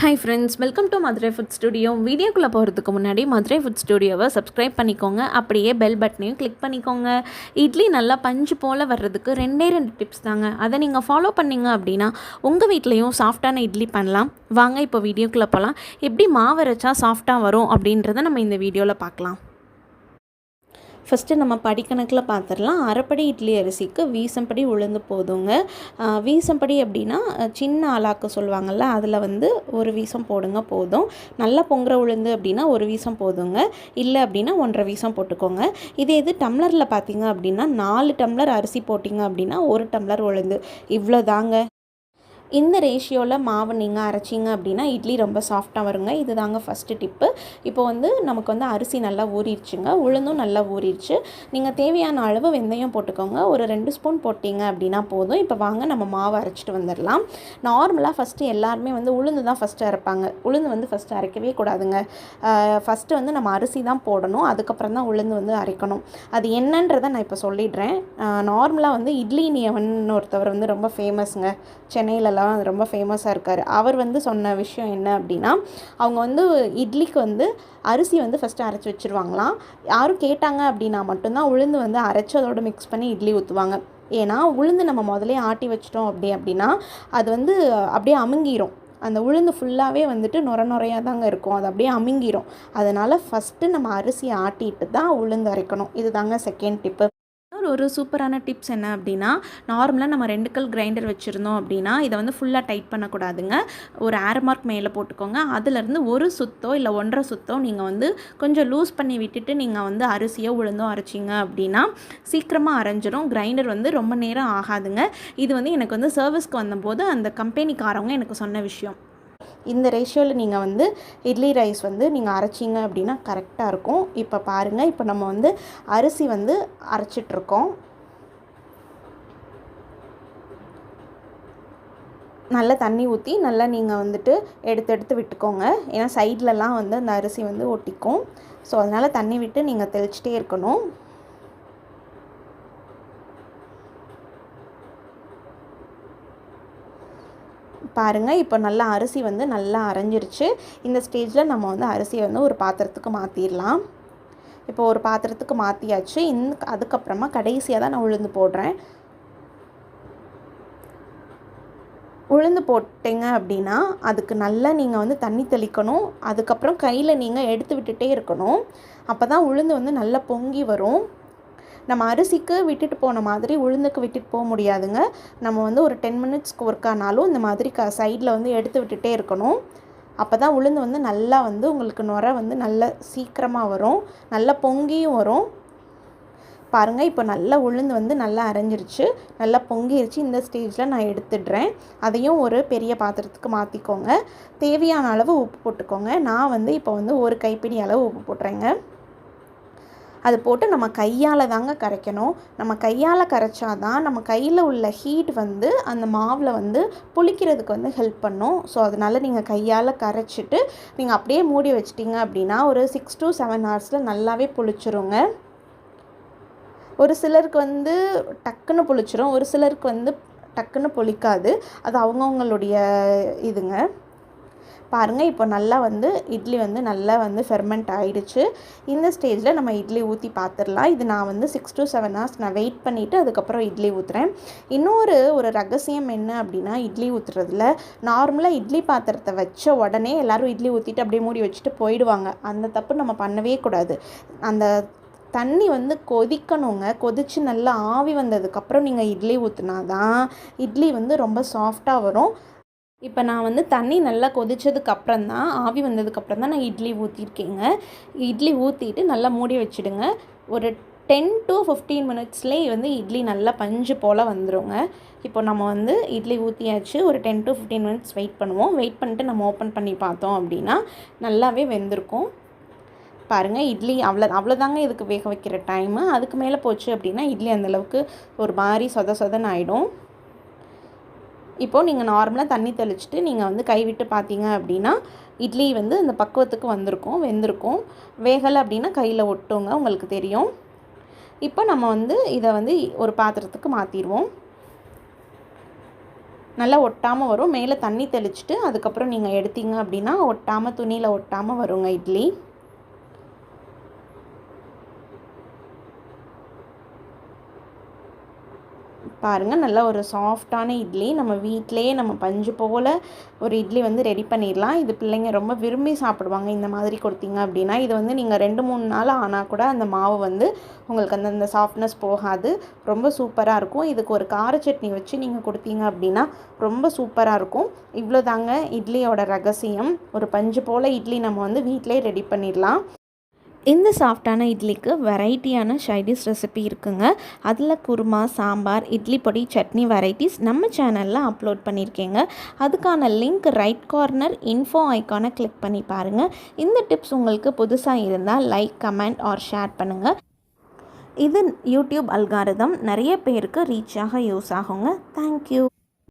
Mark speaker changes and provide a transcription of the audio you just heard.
Speaker 1: Hi friends welcome to Madurai food studio வீடியோக்குள்ளே போகிறதுக்கு முன்னாடி மதுரை ஃபுட் ஸ்டுடியோவை சப்ஸ்கிரைப் பண்ணிக்கோங்க. அப்படியே பெல் பட்டனையும் கிளிக் பண்ணிக்கோங்க. இட்லி நல்லா பஞ்சு போல் வர்றதுக்கு ரெண்டே ரெண்டு டிப்ஸ் தாங்க. அதை நீங்கள் ஃபாலோ பண்ணிங்க அப்படின்னா உங்கள் வீட்லேயும் சாஃப்டான இட்லி பண்ணலாம். வாங்க இப்போ வீடியோக்குள்ளே போகலாம் எப்படி மாவு அரைச்சா சாஃப்டாக வரும் அப்படின்றத நம்ம இந்த வீடியோவில் பார்க்கலாம். ஃபஸ்ட்டு நம்ம படிக்கணக்கில் பார்த்துடலாம் அரைப்படி இட்லி அரிசிக்கு வீசம்படி உளுந்து போதுங்க. வீசம்படி அப்படின்னா சின்ன ஆளாக்கு சொல்லுவாங்கள்ல அதில் வந்து ஒரு வீசம் போடுங்க போதும். நல்லா பொங்குற உளுந்து அப்படின்னா ஒரு வீசம் போதுங்க. இல்லை அப்படின்னா ஒன்றரை வீசம் போட்டுக்கோங்க. இதே இது டம்ளரில் பார்த்தீங்க அப்படின்னா நாலு டம்ளர் அரிசி போட்டிங்க அப்படின்னா ஒரு டம்ளர் உளுந்து. இவ்வளோ தாங்க இந்த ரேஷியோவில் மாவு நீங்கள் அரைச்சிங்க அப்படின்னா இட்லி ரொம்ப சாஃப்டாக வருங்க. இது தாங்க ஃபஸ்ட்டு டிப்பு இப்போ வந்து நமக்கு வந்து அரிசி நல்லா ஊறிடுச்சுங்க. உளுந்தும் நல்லா ஊறிடுச்சு. நீங்கள் தேவையான அளவு வெந்தயம் போட்டுக்கோங்க. ஒரு ரெண்டு ஸ்பூன் போட்டிங்க அப்படின்னா போதும். இப்போ வாங்க நம்ம மாவு அரைச்சிட்டு வந்துடலாம். நார்மலாக ஃபஸ்ட்டு எல்லாருமே வந்து உளுந்து தான் ஃபஸ்ட்டு அரைப்பாங்க. உளுந்து வந்து ஃபஸ்ட்டு அரைக்கவே கூடாதுங்க. ஃபஸ்ட்டு வந்து நம்ம அரிசி தான் போடணும். அதுக்கப்புறம் தான் உளுந்து வந்து அரைக்கணும். அது என்னன்றதை நான் இப்போ சொல்லிடுறேன். நார்மலாக வந்து இட்லி நியவன் ஒருத்தவர் வந்து ரொம்ப ஃபேமஸ்ங்க சென்னையிலலாம் ரொம்ப ஃபேமஸாக இருக்கார். அவர் வந்து சொன்ன விஷயம் என்ன அப்படின்னா அவங்க வந்து இட்லிக்கு வந்து அரிசி வந்து ஃபஸ்ட்டு அரைச்சி வச்சுருவாங்களாம். யாரும் கேட்டாங்க அப்படின்னா மட்டும்தான் உளுந்து வந்து அரைச்சி அதோடு மிக்ஸ் பண்ணி இட்லி ஊற்றுவாங்க ஏன்னா உளுந்து நம்ம முதலே ஆட்டி வச்சிட்டோம் அப்படி அப்படின்னா அது வந்து அப்படியே அமுங்கிரும். அந்த உளுந்து ஃபுல்லாகவே வந்துட்டு நுர நுறையாக தாங்க இருக்கும். அது அப்படியே அமுங்கிரும். அதனால் ஃபஸ்ட்டு நம்ம அரிசியை ஆட்டிட்டு தான் உளுந்து அரைக்கணும். இது தாங்க செகண்ட் டிப்பு இன்னொரு ஒரு சூப்பரான டிப்ஸ் என்ன அப்படின்னா நார்மலாக நம்ம ரெண்டு கல் கிரைண்டர் வச்சுருந்தோம் அப்படின்னா இதை வந்து ஃபுல்லாக டைட் பண்ணக்கூடாதுங்க. ஒரு ஏர் மார்க் மேலே போட்டுக்கோங்க. அதுலேருந்து ஒரு சுத்தோ இல்லை ஒன்றரை சுத்தோ நீங்கள் வந்து கொஞ்சம் லூஸ் பண்ணி விட்டுட்டு நீங்கள் வந்து அரிசியோ உளுந்தோ அரைச்சிங்க அப்படின்னா சீக்கிரமாக அரைஞ்சிரும். கிரைண்டர் வந்து ரொம்ப நேரம் ஆகாதுங்க. இது வந்து எனக்கு வந்து சர்வீஸ்க்கு வந்தபோது அந்த கம்பெனிக்காரவங்க எனக்கு சொன்ன விஷயம். இந்த ரேஷியோவில் நீங்கள் வந்து இட்லி ரைஸ் வந்து நீங்கள் அரைச்சிங்க அப்படின்னா கரெக்டாக இருக்கும். இப்போ பாருங்கள் இப்போ நம்ம வந்து அரிசி வந்து அரைச்சிட்ருக்கோம் நல்லா தண்ணி ஊற்றி நல்லா நீங்கள் வந்துட்டு எடுத்து எடுத்து விட்டுக்கோங்க. ஏன்னா சைட்லலாம் வந்து அந்த அரிசி வந்து ஒட்டிக்கும். ஸோ அதனால் தண்ணி விட்டு நீங்கள் தெளிச்சிட்டே இருக்கணும். பாருங்கள் இப்போ நல்லா அரிசி வந்து நல்லா அரைஞ்சிருச்சு. இந்த ஸ்டேஜில் நம்ம வந்து அரிசியை வந்து ஒரு பாத்திரத்துக்கு மாற்றிடலாம் இப்போ ஒரு பாத்திரத்துக்கு மாற்றியாச்சு இந் அதுக்கப்புறமா கடைசியாக தான் நான் உளுந்து போடுறேன். உளுந்து போட்டிங்க அப்படின்னா அதுக்கு நல்லா நீங்கள் வந்து தண்ணி தெளிக்கணும். அதுக்கப்புறம் கையில் நீங்கள் எடுத்து விட்டுட்டே இருக்கணும். அப்போ தான் உளுந்து வந்து நல்லா பொங்கி வரும். நம்ம அரிசிக்கு விட்டுட்டு போன மாதிரி உளுந்துக்கு விட்டுட்டு போக முடியாதுங்க. நம்ம வந்து ஒரு டென் மினிட்ஸ்க்கு ஒர்க்கானாலும் இந்த மாதிரி க சைடில் வந்து எடுத்து விட்டுட்டே இருக்கணும். அப்போ தான் உளுந்து வந்து நல்லா வந்து உங்களுக்கு நுரை வந்து நல்ல சீக்கிரமாக வரும். நல்லா பொங்கியும் வரும். பாருங்கள் இப்போ நல்லா உளுந்து வந்து நல்லா அரைஞ்சிருச்சு. நல்லா பொங்கிருச்சு. இந்த ஸ்டேஜில் நான் எடுத்துடுறேன். அதையும் ஒரு பெரிய பாத்திரத்துக்கு மாற்றிக்கோங்க தேவையான அளவு உப்பு போட்டுக்கோங்க. நான் வந்து இப்போ வந்து ஒரு கைப்பிடி அளவு உப்பு போட்டுறேங்க. அது போட்டு நம்ம கையால் தாங்க கரைக்கணும். நம்ம கையால் கரைச்சா தான் நம்ம கையில் உள்ள ஹீட் வந்து அந்த மாவில் வந்து புளிக்கிறதுக்கு வந்து ஹெல்ப் பண்ணும். ஸோ அதனால் நீங்கள் கையால் கரைச்சிட்டு நீங்கள் அப்படியே மூடி வச்சிட்டிங்க அப்படின்னா ஒரு சிக்ஸ் டு செவன் ஹவர்ஸில் நல்லாவே புளிச்சிருங்க. ஒரு சிலருக்கு வந்து டக்குன்னு புளிச்சிரும். ஒரு சிலருக்கு வந்து டக்குன்னு புளிக்காது. அது அவங்கவுங்களுடைய இதுங்க. பாருங்கள் இப்போ நல்லா வந்து இட்லி வந்து நல்லா வந்து ஃபெர்மெண்ட் ஆகிடுச்சு இந்த ஸ்டேஜில் நம்ம இட்லி ஊற்றி பார்த்துடலாம் இது நான் வந்து சிக்ஸ் டு செவன் ஹவர்ஸ் நான் வெயிட் பண்ணிவிட்டு அதுக்கப்புறம் இட்லி ஊற்றுறேன் இன்னொரு ஒரு ரகசியம் என்ன அப்படின்னா இட்லி ஊற்றுறதுல நார்மலாக இட்லி பாத்திரத்தை வச்ச உடனே எல்லோரும் இட்லி ஊற்றிட்டு அப்படியே மூடி வச்சுட்டு போயிடுவாங்க. அந்த தப்பு நம்ம பண்ணவே கூடாது. அந்த தண்ணி வந்து கொதிக்கணுங்க. கொதித்து நல்லா ஆவி வந்ததுக்கப்புறம் நீங்கள் இட்லி ஊற்றுனா தான் இட்லி வந்து ரொம்ப சாஃப்டாக வரும். இப்போ நான் வந்து தண்ணி நல்லா கொதித்ததுக்கு அப்புறம் தான் ஆவி வந்ததுக்கப்புறம் தான் நான் இட்லி ஊற்றிருக்கேங்க இட்லி ஊற்றிட்டு நல்லா மூடி வச்சுடுங்க. ஒரு டென் டு ஃபிஃப்டீன் மினிட்ஸ்லேயே வந்து இட்லி நல்லா பஞ்சு போல் வந்துடுங்க இப்போ நம்ம வந்து இட்லி ஊற்றியாச்சு ஒரு ten to fifteen minutes wait பண்ணுவோம். வெயிட் பண்ணிட்டு நம்ம ஓப்பன் பண்ணி பார்த்தோம் அப்படின்னா நல்லாவே வெந்திருக்கும். பாருங்கள் இட்லி அவ்வளோ அவ்வளோதாங்க இதுக்கு வேக வைக்கிற டைமு அதுக்கு மேலே போச்சு அப்படின்னா இட்லி அந்தளவுக்கு ஒரு மாதிரி சொத சொதன்னு ஆகிடும் இப்போது நீங்கள் நார்மலாக தண்ணி தெளிச்சுட்டு நீங்கள் வந்து கைவிட்டு பார்த்தீங்க அப்படின்னா இட்லி வந்து இந்த பக்குவத்துக்கு வந்திருக்கும் வெந்திருக்கும். வேகலை அப்படின்னா கையில் ஒட்டுங்க உங்களுக்கு தெரியும். இப்போ நம்ம வந்து இதை வந்து ஒரு பாத்திரத்துக்கு மாற்றிடுவோம் நல்லா ஒட்டாமல் வரும். மேலே தண்ணி தெளிச்சுட்டு அதுக்கப்புறம் நீங்கள் எடுத்தீங்க அப்படின்னா ஒட்டாமல் துணியில் ஒட்டாமல் வருங்க இட்லி. பாருங்கள் நல்ல ஒரு சாஃப்டான இட்லி. நம்ம வீட்டிலேயே நம்ம பஞ்சு போல் ஒரு இட்லி வந்து ரெடி பண்ணிடலாம். இது பிள்ளைங்க ரொம்ப விரும்பி சாப்பிடுவாங்க. இந்த மாதிரி கொடுத்தீங்க அப்படின்னா இது வந்து நீங்கள் ரெண்டு மூணு நாள் ஆனால் கூட அந்த மாவு வந்து உங்களுக்கு அந்த அந்த சாஃப்ட்னஸ் போகாது. ரொம்ப சூப்பராக இருக்கும். இதுக்கு ஒரு கார சட்னி வச்சு நீங்கள் கொடுத்தீங்க அப்படின்னா ரொம்ப சூப்பராக இருக்கும். இவ்வளோ தாங்க இட்லியோட ரகசியம். ஒரு பஞ்சு போல் இட்லி நம்ம வந்து வீட்டிலே ரெடி பண்ணிடலாம். இந்த சாஃப்டான இட்லிக்கு வெரைட்டியான ஷைடிஷ் ரெசிபி இருக்குங்க. அதில் குருமா சாம்பார் இட்லி பொடி சட்னி வெரைட்டிஸ் நம்ம சேனலில் அப்லோட் பண்ணியிருக்கேங்க அதுக்கான லிங்க் ரைட் கார்னர் இன்ஃபோ ஐக்கானை கிளிக் பண்ணி பாருங்கள் இந்த டிப்ஸ் உங்களுக்கு புதுசாக இருந்தால் லைக் கமெண்ட் ஆர் ஷேர் பண்ணுங்கள் இது யூடியூப் அல்காரதம் நிறைய பேருக்கு ரீச் ஆக யூஸ் ஆகுங்க. தேங்க்யூ